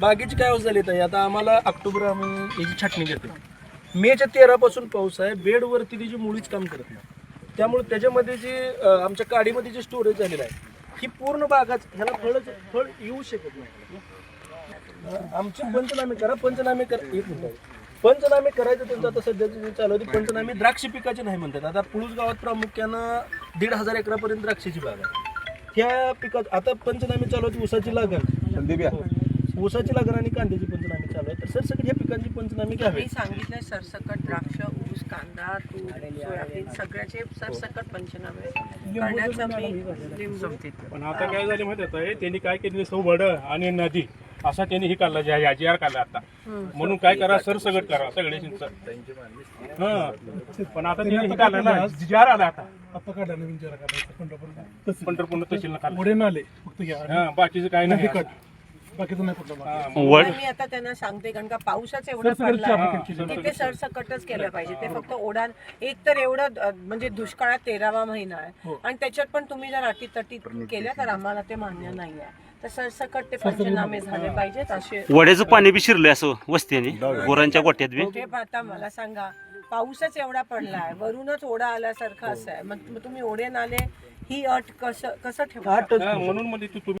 बागेची काय अवस्था झाली ताई? आता आम्हाला ऑक्टोबर आम्ही याची छाटणी घेतो मेच्या तेरापासून पाऊस आहे. बेडवरती त्याची मुळीच काम करत नाही. त्यामुळे त्याच्यामध्ये जी अं, आमच्या काडीमध्ये जे स्टोरेज झालेलं आहे ही पूर्ण बागाच ह्याला फळच फळ येऊ शकत नाही. अं, आमचे पंचनामे करा पंचनामे करा एक मिनिट. पंचनामे करायचं त्यांचं आता सध्याचं जे चालू आहे पंचनामे द्राक्ष पिकाचे नाही म्हणतात. आता पुळूस गावात प्रामुख्यानं दीड हजार एकरापर्यंत द्राक्षाची बाग आहे. त्या पिकात आता पंचनामे चालू होती उसाची लागण. ऊसाची लागण आणि कांद्याची पंचनामे चालू आहे तर सरसकट ह्या पिकांची पंचनामे घ्यावे. मी सांगितलं सरसकट द्राक्ष ऊस कांदा तूर सोयाबीन सगळ्याचे सरसकट पंचनामे. करण्याचं मी लिंबू. पण आता काय झाले माहिती आहे त्यांनी काय केली सौबड आणि नदी. असा त्यांनी हे काढला जे या जी आर काढला आता. म्हणून काय करा? सरसगट करा सगळे हा. पण आता त्यांनी हे काढलं ना जी आर आला आता. आता काढला नवीन पंढरपूर पंढरपूर तहसील काढला. पुढे नाले. फक्त घ्या हा बाकीचं काय नाही कट बाकीचं नाही कुठलं बाकी. हा, वड मी आता त्यांना सांगते कारण का पावसाच एवढा सरसकटची पडला application आहे. तिथे सरसकटच केलं पाहिजे. ते फक्त ओढान. एक तर एवढं अ, म्हणजे दुष्काळात तेरावा महिना आहे. आणि त्याच्यात पण तुम्ही जर अटीतटी केल्या तर आम्हाला ते मान्य नाही आहे तर सरसकट ते पंचनामे झाले पाहिजेत असे वड्याचं पाणी बी शिरलंय असं वस्त्याने गुरांच्या गोट्यात बी. कुठे आता मला सांगा पाऊसच एवढा पडला आहे वरूनच ओढा आल्यासारखं असं आहे. मग मग तुम्ही ओढे नाले ही अट कसं कसं ठेवा हा, म्हणून म्हणजे तू तुम्ही